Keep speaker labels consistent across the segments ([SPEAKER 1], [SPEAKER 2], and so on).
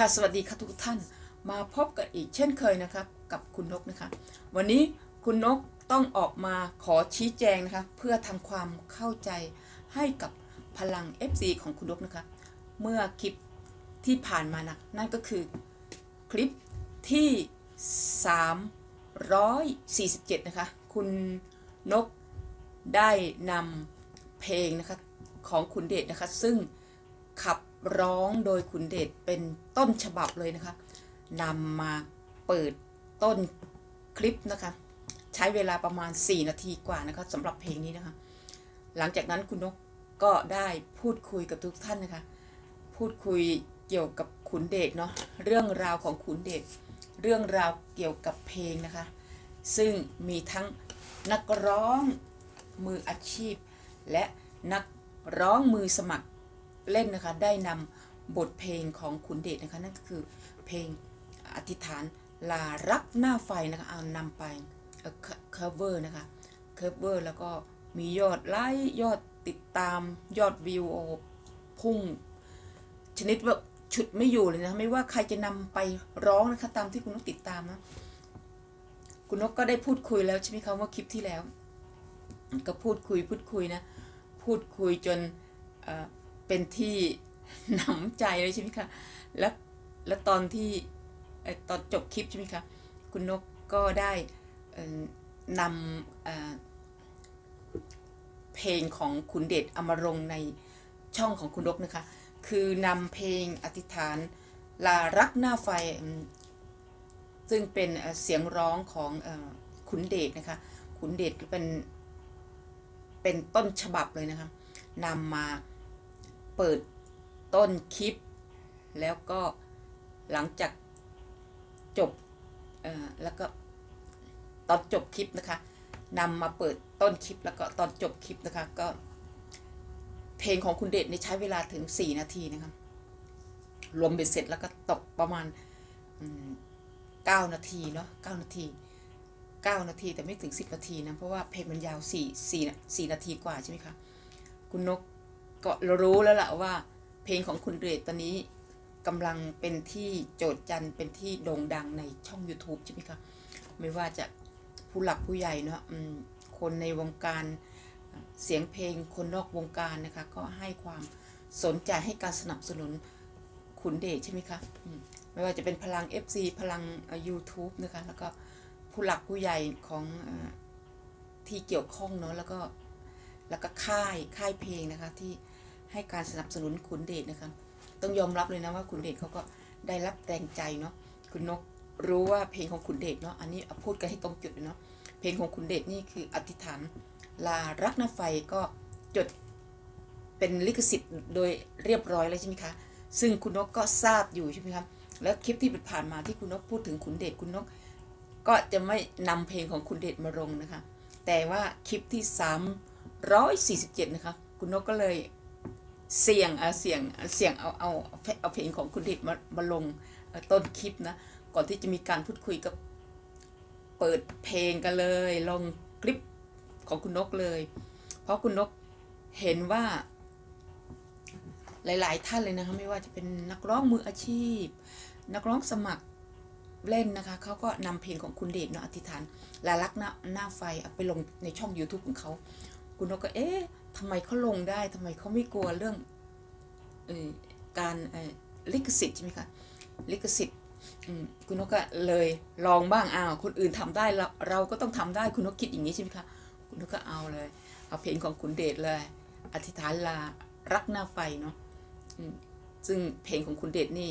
[SPEAKER 1] ค่ะสวัสดีค่ะทุกท่านมาพบกันอีกเช่นเคยนะคะกับคุณนกนะคะ วันนี้คุณนกต้องออกมาขอชี้แจงนะคะ เพื่อทำความเข้าใจให้กับพลัง FC ของคุณนกนะคะ เมื่อคลิปที่ผ่านมานะนั่นก็คือคลิปที่ 347 นะคะ คุณนกได้นำเพลงนะคะของคุณเดชนะคะ ซึ่งขับ ร้องโดยคุณเดชเป็นต้นฉบับเลยนะคะนำมาเปิดต้นคลิปนะคะ ใช้เวลาประมาณ 4 นาทีกว่านะคะสำหรับเพลงนี้นะคะ หลังจากนั้นคุณนกก็ได้พูดคุยกับทุกท่านนะคะ พูดคุยเกี่ยวกับขุนเดชเนาะเรื่องราวของขุนเดชเรื่องราวเกี่ยวกับเพลงนะคะ ซึ่งมีทั้งนักร้องมืออาชีพ และนักร้องมือสมัคร เล่นนะคะได้นำบทเพลงของขุนเดชนะคะนั่นก็คือเพลงอธิษฐานลารักหน้าไฟนะคะเอานำไป cover นะคะ cover แล้วก็มียอดไลค์ยอดติดตามยอดวิวโอพุ่ง ชนิดว่าฉุดไม่อยู่เลยนะไม่ว่าใครจะนำไปร้องนะคะตามที่คุณนกติดตามนะคุณนกก็ได้พูดคุยแล้วใช่ไหมคะว่าคลิปที่แล้ว ก็พูดคุยพูดคุยนะ พูดคุยจน เป็นที่หนำใจเลยใช่ไหมคะ แล้วแล้วตอนที่ตอนจบคลิปใช่ไหมคะ คุณนกก็ได้นำเพลงของคุณเดชเอามาลงในช่องของคุณนกนะคะ คือนำเพลงอธิษฐานลารักหน้าไฟ ซึ่งเป็นเสียงร้องของเออขุนเดชนะคะขุนเดชเป็นเป็นต้นฉบับเลยนะคะนำมา เปิดต้นคลิป แล้วก็หลังจากจบแล้วก็ตอนจบคลิปนะคะนำมาเปิดต้นคลิปแล้วก็ตอนจบคลิปนะคะก็ เพลงของคุณเดชนี่ใช้เวลาถึง 4 นาทีนะคะรวมเบ็ดเสร็จแล้วก็ตกประมาณอืม9นาทีเนาะ9นาที9นาทีแต่ไม่ถึง10นาทีนะเพราะว่าเพลงมันยาว4 4 4นาทีกว่าใช่ไหมคะ คุณนก ก็รู้แล้วล่ะว่า เพลงของคุณเดชตอนนี้กำลังเป็นที่โจทย์จันเป็นที่โด่งดังในช่อง YouTube ใช่ไหมคะ ไม่ว่าจะผู้หลักผู้ใหญ่เนาะคนในวงการเสียงเพลงคนนอกวงการนะคะ ก็ให้ความสนใจให้การสนับสนุนขุนเดชใช่ไหมคะไม่ว่าจะเป็นพลัง FC พลัง YouTube นะคะ แล้วก็ผู้หลักผู้ใหญ่ของที่เกี่ยวข้องเนาะแล้วก็แล้วก็ค่ายค่ายเพลงนะคะที่ ให้การสนับสนุนขุนเดชนะคะต้องยอมรับเลยนะว่าขุนเดชเขาก็ได้รับแรงใจเนาะคุณนกรู้ว่าเพลงของขุนเดชเนาะอันนี้พูดกันให้ตรงจุดเลยเนาะเพลงของขุนเดชนี่คืออธิษฐานลารักหน้าไฟก็จดเป็นลิขสิทธิ์โดยเรียบร้อยแล้วใช่ไหมคะซึ่งคุณนกก็ทราบอยู่ใช่ไหมคะแล้วคลิปที่ผ่านมาที่คุณนกพูดถึงขุนเดชคุณนก ก็จะไม่นำเพลงของคุณเดชมาลงนะคะ แต่ว่าคลิปที่ 347 นะคะ คุณนกก็เลย เสียงเสียงเสียงเอาเอาเอาเพลงของคุณเดชมามาลงต้นคลิปนะ ก่อนที่จะมีการพูดคุยกับเปิดเพลงกันเลย ลงคลิปของคุณนกเลย เพราะคุณนกเห็นว่า หลาย ๆ ท่านเลยนะคะไม่ว่าจะเป็นนักร้องมืออาชีพ นักร้องสมัครเล่นนะคะเขาก็นำเพลงของคุณเดชเนาะอธิษฐานลาลักหน้าหน้าไฟเอาไปลงในช่อง YouTube ของเขา คุณนกก็เอ๊ะทำไมเขาลงได้ทำไมเขาไม่กลัวเรื่องอการลิขสิทธิ์ใช่ไหมคะลิขสิทธิ์คุณนกก็เลยลองบ้างอ้าวคนอื่นทำได้เราเราก็ต้องทำได้คุณนกคิดอย่างนี้ใช่ไหมคะคุณนกก็เอาเลย เอาเพลงของคุณเดชเลย อธิษฐานลารักหน้าไฟเนาะซึ่งเพลงของคุณเดชนี่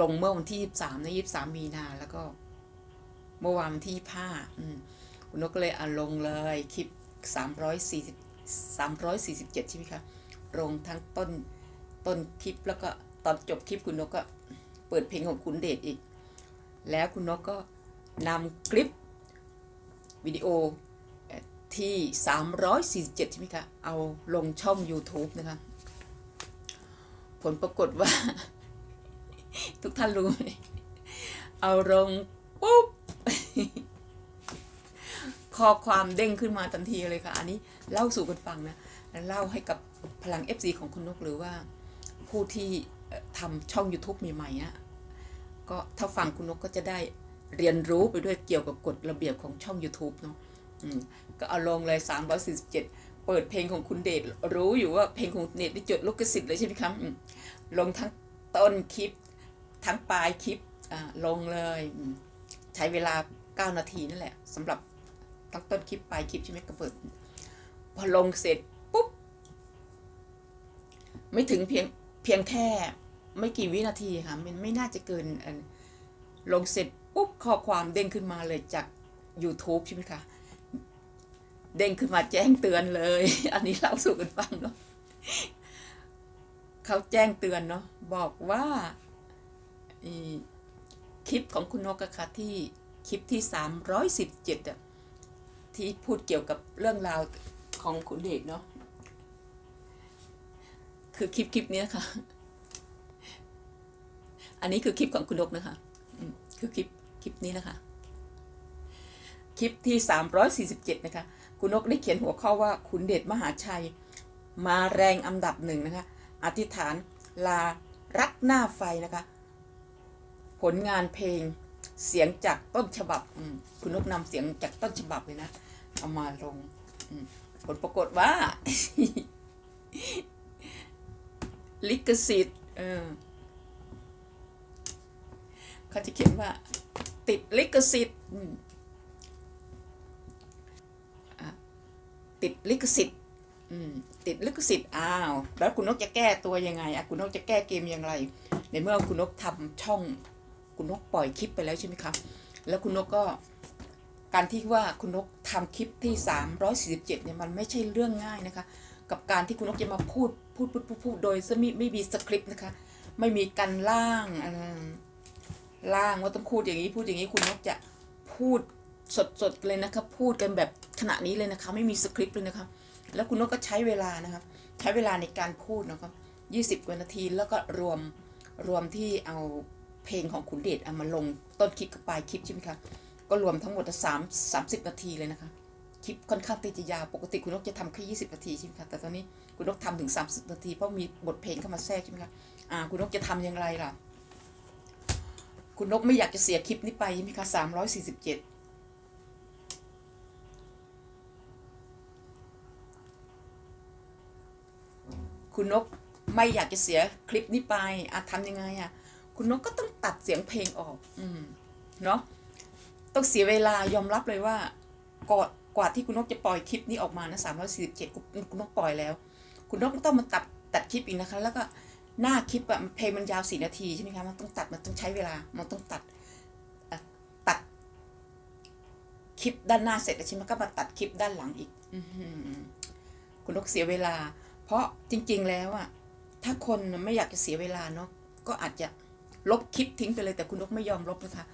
[SPEAKER 1] ลงเมื่อวันที่ยี่สามนะยี่สามมีนาแล้วก็เมื่อวานที่ห้าคุณนกก็เลยเอาลงเลยคลิป สามร้อยสี่สิบสามร้อยสี่สิบเจ็ดใช่ไหมคะลงทั้งต้นต้นคลิปแล้วก็ตอนจบคลิปคุณนกก็เปิดเพลงของคุณเดชอีก แล้วคุณนกก็นำคลิปวิดีโอที่ 347 ใช่ไหมคะ เอาลงช่อง YouTube นะคะ ผลปรากฏว่า ทุกท่านรู้ไหมเอาลงปุ๊บ ข้อความเด้งขึ้นมาทันทีเลยค่ะ อันนี้เล่าสู่กันฟังนะเล่าให้กับพลัง FC ของคุณนกหรือว่าผู้ที่ทำช่อง YouTube ใหม่ๆนะก็ถ้าฟังคุณนกก็จะได้เรียนรู้ไปด้วยเกี่ยวกับกฎระเบียบของช่อง YouTube เนาะก็เอาลงเลย 347 เปิดเพลงของคุณเดชรู้อยู่ว่าเพลงของเดชได้จดลิขสิทธิ์เลยใช่ไหมครับลงทั้งต้นคลิป ทั้งปลายคลิปอ่าลงเลย ใช้เวลา 9 นาทีนั่นแหละสำหรับ ทั้งต้นคลิปปลายคลิปใช่ไหมก็เปิด พอลงเสร็จปุ๊บ ไม่ถึงเพียงเพียงแค่ ไม่กี่วินาทีค่ะ มันไม่น่าจะเกินลงเสร็จปุ๊บข้อความเด้งขึ้นมาเลยจาก YouTube ใช่ไหมคะ เด้งขึ้นมาแจ้งเตือนเลย อันนี้เล่าสู่กันฟังเนาะเขาแจ้งเตือนเนาะบอกว่าคลิปของคุณนกอะค่ะที่คลิปที่ 317อะ ที่พูดเกี่ยวกับเรื่องราวของคุณเดชเนาะคือคลิปคลิปนี้ค่ะ อันนี้คือคลิปของคุณนกนะคะคือคลิปคลิปนี้นะคะ คลิปที่ 347 นะคะ คุณนกได้เขียนหัวข้อว่าคุณเดชมหาชัย มาแรงอันดับหนึ่งนะคะ อธิษฐานลารักหน้าไฟนะคะ ผลงานเพลงเสียงจากต้นฉบับ คุณนกนำเสียงจากต้นฉบับเลยนะ เอามาลงผลปรากฏว่า ลิขสิทธิ์เออเขาจะเขียนว่า ติดลิขสิทธิ์ติดลิขสิทธิ์ติดลิขสิทธิ์อ้าว แล้วคุณนกจะแก้ตัวยังไงอะคุณนกจะแก้เกมย่างไรในเมื่อคุณนกทำช่อง คุณนกปล่อยคลิปไปแล้วใช่ไหมคะแล้วคุณนกก็ การที่ว่าคุณนกทำคลิปที่ 347เนี่ยมันไม่ใช่เรื่องง่ายนะคะ กับการที่คุณนกจะมาพูดพูดพูดพูดพูดโดยไม่ไม่มีสคริปต์นะคะ ไม่มีการล่างอะไรล่างว่าต้องพูดอย่างนี้พูดอย่างนี้คุณนกจะพูดสดๆเลยนะคะพูดกันแบบขณะนี้เลยนะคะไม่มีสคริปต์เลยนะคะแล้วคุณนกก็ใช้เวลานะคะใช้เวลาในการพูดนะครับ20กว่านาทีแล้วก็รวมรวมที่เอาเพลงของขุนเดชเอามาลงต้นคลิปกับปลายคลิปใช่ไหมคะ ก็รวมทั้งหมดสามสามสิบนาทีเลยนะคะ คลิปค่อนข้างที่จะยาว ปกติคุณนกจะทำแค่ยี่สิบนาทีใช่ไหมคะ แต่ตอนนี้คุณนกทำถึงสามสิบนาทีเพราะมีบทเพลงเข้ามาแทรกใช่ไหมคะ อ่า คุณนกจะทำอย่างไรล่ะ คุณนกไม่อยากจะเสียคลิปนี้ไปใช่ไหมคะสามร้อยสี่สิบเจ็ดคุณนกไม่อยากจะเสียคลิปนี้ไปอะทำยังไงอะคุณนกก็ต้องตัดเสียงเพลงออก อืม เนาะ ต้องเสียเวลายอมรับเลยว่าก่อนกว่าที่คุณนกจะปล่อยคลิปนี้ออกมานะสามร้อยสี่สิบเจ็ดคุณนกปล่อยแล้ว คุณนกต้องมาตัดตัดคลิปอีกนะคะ แล้วก็หน้าคลิปอะเพลงมันยาวสี่นาทีใช่ไหมคะมันต้องตัดมันต้องใช้เวลา มันต้องตัดตัดคลิปด้านหน้าเสร็จแล้วใช่ไหมก็มาตัดคลิปด้านหลังอีกอคุณนกเสียเวลา เพราะจริง ๆแล้วอะถ้าคนไม่อยากจะเสียเวลาเนาะก็อาจจะลบคลิปทิ้งไปเลยแต่คุณนกไม่ยอมลบนะคะ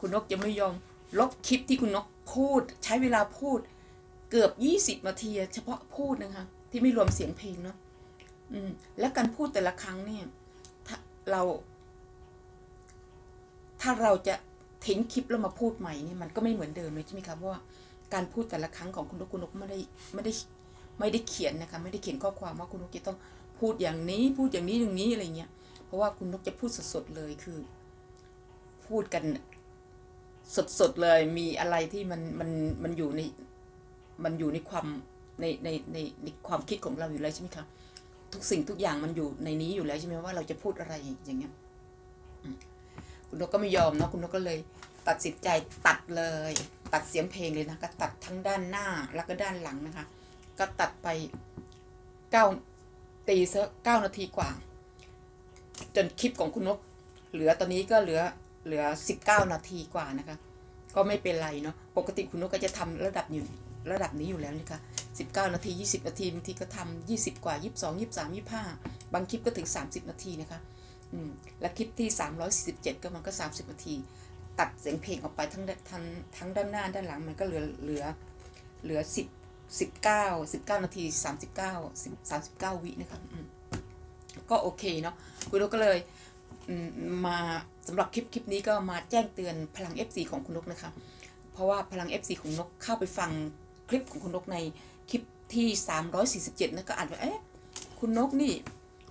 [SPEAKER 1] คุณนกจะไม่ยอม ลบคลิปที่คุณนกพูด ใช้เวลาพูดเกือบยี่สิบนาทีเฉพาะพูดนะคะที่ไม่รวมเสียงเพลงเนาะอืมและการพูดแต่ละครั้งเนี่ยถ้าเรา ถ้าเราจะทิ้งคลิปแล้วมาพูดใหม่เนี่ยมันก็ไม่เหมือนเดิมเลยใช่ไหมคะเพราะว่าการพูดแต่ละครั้งของคุณนกคุณนกไม่ได้ไม่ได้ไม่ได้เขียนนะคะไม่ได้เขียนข้อความว่าคุณนกจะต้องพูดอย่างนี้ พูดอย่างนี้อย่างนี้อะไรเงี้ยเพราะว่าคุณนกจะพูดสดๆเลยคือ พูดกัน สดๆเลยมีอะไรที่มันมันมันอยู่ในมันอยู่ในความในในในในความคิดของเราอยู่แล้วใช่ไหมคะทุกสิ่งทุกอย่างมันอยู่ในนี้อยู่แล้วใช่ไหมว่าเราจะพูดอะไรอย่างเงี้ยคุณนกก็ไม่ยอมเนาะคุณนกก็เลย ตัดสินใจตัดเลย ตัดเสียงเพลงเลยนะก็ตัดทั้งด้านหน้าแล้วก็ด้านหลังนะคะ ก็ตัดไปเก้าตีซะเก้านาทีกว่า จนคลิปของคุณนก เหลือตอนนี้ก็เหลือ เหลือสิบเก้านาทีกว่านะคะ ก็ไม่เป็นไรเนาะปกติคุณนกก็จะทำระดับอยู่ระดับนี้อยู่แล้วนะคะสิบเก้านาทียี่สิบนาทีบางทีก็ทำยี่สิบกว่ายี่สิบสองยี่สิบสามยี่สิบห้าบางคลิปก็ถึงสามสิบนาทีนะคะอืมและคลิปที่สามร้อยสี่สิบเจ็ดก็มันก็สามสิบนาที ตัดเสียงเพลงออกไปทั้งด้านทั้งทั้งด้านหน้าด้านหลังมันก็เหลือเหลือเหลือสิบสิบเก้าสิบเก้านาทีสามสิบเก้าสามสิบเก้าวินะคะอืมก็โอเคเนาะคุณนกก็เลย มาสำหรับคลิปคลิปนี้ก็มาแจ้งเตือนพลัง FC ของคุณนกนะคะ เพราะว่าพลัง FC ของนกเข้าไปฟังคลิปของคุณนกในคลิปที่ 347นะก็อ่านว่าเอ๊ะคุณนกนี่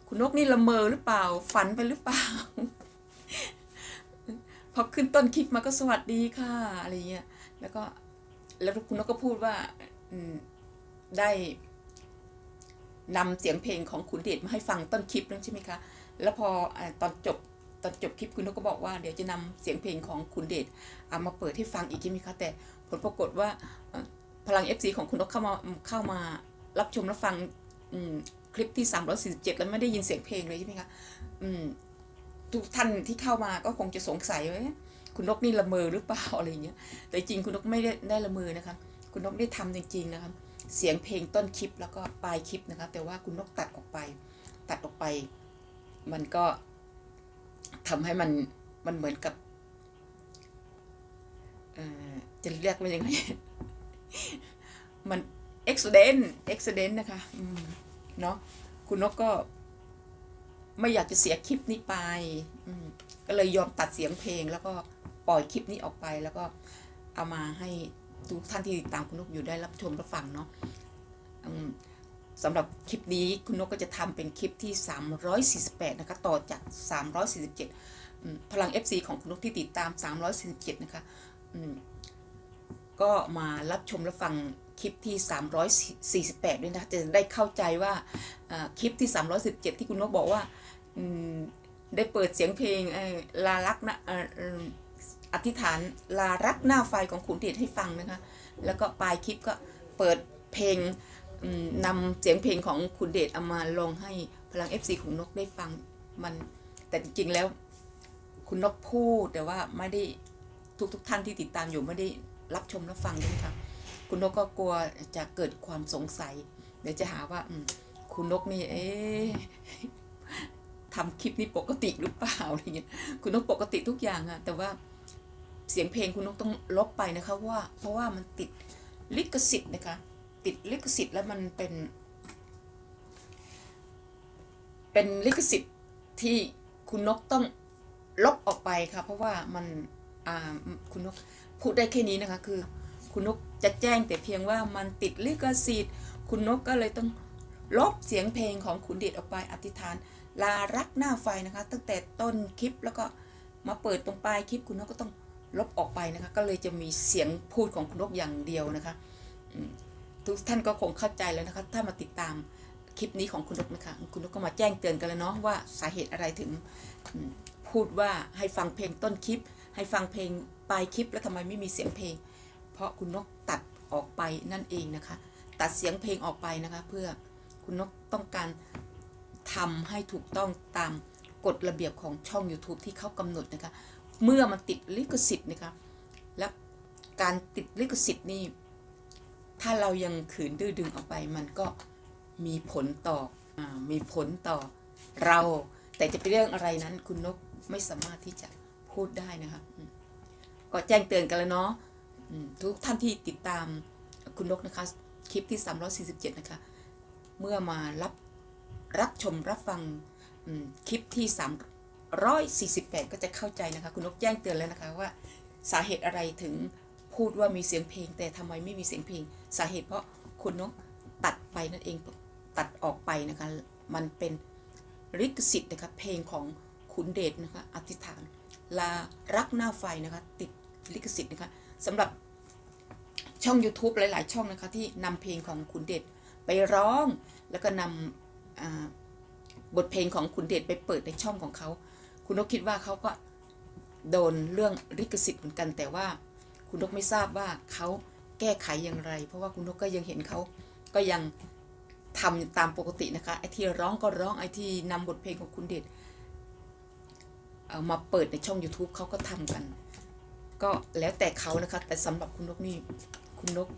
[SPEAKER 1] คุณนกนี่ละเมอหรือเปล่า ฝันไปหรือเปล่า พอขึ้นต้นคลิปมาก็สวัสดีค่ะ อะไรเงี้ยแล้วก็แล้วคุณนกก็พูดว่าได้นำเสียงเพลงของคุณเดชมาให้ฟังต้นคลิปนั่นใช่ไหมคะ แล้วพอตอนจบ ตอนจบคลิปคุณนกก็บอกว่าเดี๋ยวจะนำเสียงเพลงของคุณเดชเอามาเปิดให้ฟังอีกใช่ไหมคะแต่ผลปรากฏว่าพลัง FC ของคุณนกเข้ามาเข้ามารับชมรับฟังคลิปที่ 347 แล้วไม่ได้ยินเสียงเพลงเลยใช่ไหมคะทุกท่านที่เข้ามาก็คงจะสงสัยว่าคุณนกนี่ละเมอหรือเปล่าอะไรอย่างเงี้ยแต่จริงคุณนกไม่ได้ได้ละเมอนะคะคุณนกได้ทำจริงๆนะคะเสียงเพลงต้นคลิปแล้วก็ปลายคลิปนะคะแต่ว่าคุณนกตัดออกไป ตัดออกไป มันก็ ทำให้มันมันเหมือนกับเอ่อจะเรียกว่ายังไง มัน accident accident นนะคะเนาะคุณนกก็ไม่อยากจะเสียคลิปนี้ไป ก็เลยยอมตัดเสียงเพลง แล้วก็ปล่อยคลิปนี้ออกไป แล้วก็เอามาให้ทุกท่านที่ติดตามคุณนกอยู่ได้รับชมรับฟังเนาะ สำหรับคลิปนี้คุณนกก็จะทำเป็นคลิปที่ 348 นะคะ ต่อจาก 347อืมพลัง FC ของคุณนกที่ติดตาม 347 นะคะก็มารับชมรับฟังคลิปที่ 348 ด้วยนะ จะได้เข้าใจว่าคลิปที่ 317 ที่คุณนกบอกว่าได้เปิดเสียงเพลงลาลักนะเอ่อเอิ่มอธิษฐานลารักหน้าไฟของขุนเดชให้ฟังนะคะ แล้วก็ปลายคลิปก็เปิดเพลง นำเสียงเพลงของคุณเดชเอามาลงให้พลัง FC ของนกได้ฟังมัน แต่จริงๆแล้ว คุณนกพูดแต่ว่าไม่ได้ทุกๆท่านที่ติดตามอยู่ไม่ได้รับชมรับฟังด้วยค่ะคุณนกก็กลัวจะเกิดความสงสัย เดี๋ยวจะหาว่าคุณนกนี่เอ๊ทำคลิปนี้ปกติหรือเปล่าอะไรเงี้ยคุณนกปกติทุกอย่างอะแต่ว่าเสียงเพลงคุณนกต้องลบไปนะคะว่า เพราะว่ามันติดลิขสิทธิ์นะคะ ติดลิขสิทธิ์แล้วมันเป็น เป็นลิขสิทธิ์ที่คุณนกต้องลบออกไปค่ะ เพราะว่ามันคุณนกพูดได้แค่นี้นะคะ คือ คุณนกจะแจ้งแต่เพียงว่ามันติดลิขสิทธิ์ คุณนกก็เลยต้องลบเสียงเพลงของคุณเดชออกไปอธิษฐาน ลารักหน้าไฟนะคะ ตั้งแต่ต้นคลิปแล้วก็มาเปิดตรงปลายคลิปคุณนกก็ต้องลบออกไปนะคะ ก็เลยจะมีเสียงพูดของคุณนกอย่างเดียวนะคะ ทุกท่านก็คงเข้าใจแล้วนะคะถ้ามาติดตามคลิปนี้ของคุณนกนะคะคุณนกก็มาแจ้งเตือนกันแล้วเนาะว่าสาเหตุอะไรถึงพูดว่าให้ฟังเพลงต้นคลิป ให้ฟังเพลงปลายคลิป แล้วทำไมไม่มีเสียงเพลง เพราะคุณนกตัดออกไปนั่นเองนะคะ ตัดเสียงเพลงออกไปนะคะ เพื่อคุณนกต้องการทำให้ถูกต้องตามกฎระเบียบของช่อง YouTube ที่เขากำหนดนะคะ เมื่อมันติดลิขสิทธิ์นะคะและการติดลิขสิทธิ์นี่ ถ้าเรายังขืนดื้อดึงออกไป มันก็มีผลต่ออมีผลต่อเรา แต่จะเป็นเรื่องอะไรนั้นคุณนกไม่สามารถที่จะพูดได้นะคะก็แจ้งเตือนกันแล้วเนาะทุกท่านที่ติดตามคุณนกนะคะ คลิปที่ 347 นะคะ เมื่อมารับรับชมรับฟังคลิปที่ 348 ก็จะเข้าใจนะคะ คุณนกแจ้งเตือนแล้วนะคะว่าสาเหตุอะไรถึง พูดว่ามีเสียงเพลง แต่ทำไมไม่มีเสียงเพลง สาเหตุเพราะคุณนกตัดไปนั่นเองตัดออกไปนะคะมันเป็นลิขสิทธิ์นะคะเพลงของขุนเดชนะคะอธิษฐาน ลารักหน้าไฟนะคะติดลิขสิทธิ์นะคะสำหรับช่อง YouTube หลาย ๆ ช่องนะคะที่นำเพลงของขุนเดชไปร้องแล้วก็นำบทเพลงของขุนเดชไปเปิดในช่องของเขา คุณนกคิดว่าเขาก็โดนเรื่องลิขสิทธิ์เหมือนกันแต่ว่า คุณนกไม่ทราบว่าเขาแก้ไขอย่างไร เพราะว่าคุณนกก็ยังเห็นเขาก็ยังทำตามปกตินะคะไอ้ที่ร้องก็ร้องไอ้ที่นำบทเพลงของคุณเดชเอามาเปิดในช่อง YouTube เขาก็ทำกัน ก็แล้วแต่เขานะคะ แต่สำหรับคุณนกนี่คุณนก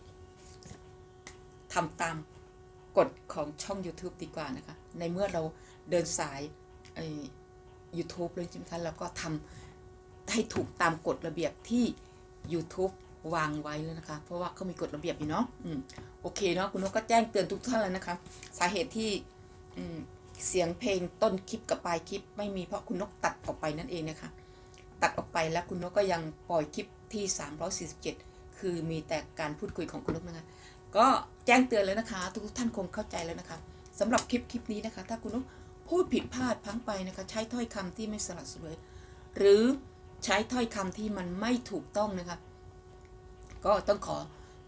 [SPEAKER 1] ทำตามกฎของช่อง YouTube ดีกว่านะคะ ในเมื่อเราเดินสายไอ้ YouTube เลยใช่ไหมคะแล้วก็ทำให้ถูกตามกฎระเบียบที่ YouTube วางไว้แล้วนะคะ เพราะว่าเขามีกฎระเบียบอยู่เนาะอืมโอเคเนาะคุณนกก็แจ้งเตือนทุกท่านแล้วนะคะ สาเหตุที่อืมเสียงเพลงต้นคลิปกับปลายคลิป ไม่มีเพราะคุณนกตัดออกไปนั่นเองนะคะ ตัดออกไปแล้วคุณนกก็ยังปล่อยคลิปที่ 347 คือมีแต่การพูดคุยของคุณนกนะคะก็แจ้งเตือนแล้วนะคะ ทุกท่านคงเข้าใจแล้วนะคะสำหรับคลิปคลิปนี้นะคะ ถ้าคุณนกพูดผิดพลาดพังไปนะคะ ใช้ถ้อยคำที่ไม่สละสลวยหรือ ใช้ถ้อยคำที่มันไม่ถูกต้องนะคะ ก็ต้องขอ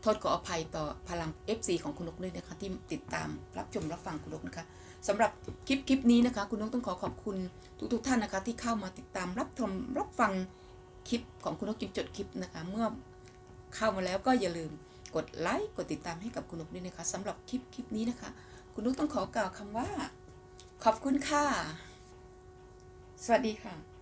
[SPEAKER 1] โทษขออภัยต่อพลัง FC ของคุณนกด้วยนะคะ ที่ติดตามรับชมรับฟังคุณนกนะคะสำหรับคลิปคลิปนี้นะคะ คุณนกต้องขอขอบคุณทุกทุกๆท่านนะคะ ที่เข้ามาติดตามรับชมรับฟังคลิปของคุณนกจิมจดคลิปนะคะ เมื่อเข้ามาแล้วก็อย่าลืมกดไลค์กดติดตามให้กับคุณนกด้วยนะคะสำหรับคลิปคลิปนี้นะคะ คุณนกต้องขอกล่าวคำว่า ขอบคุณค่ะ สวัสดีค่ะ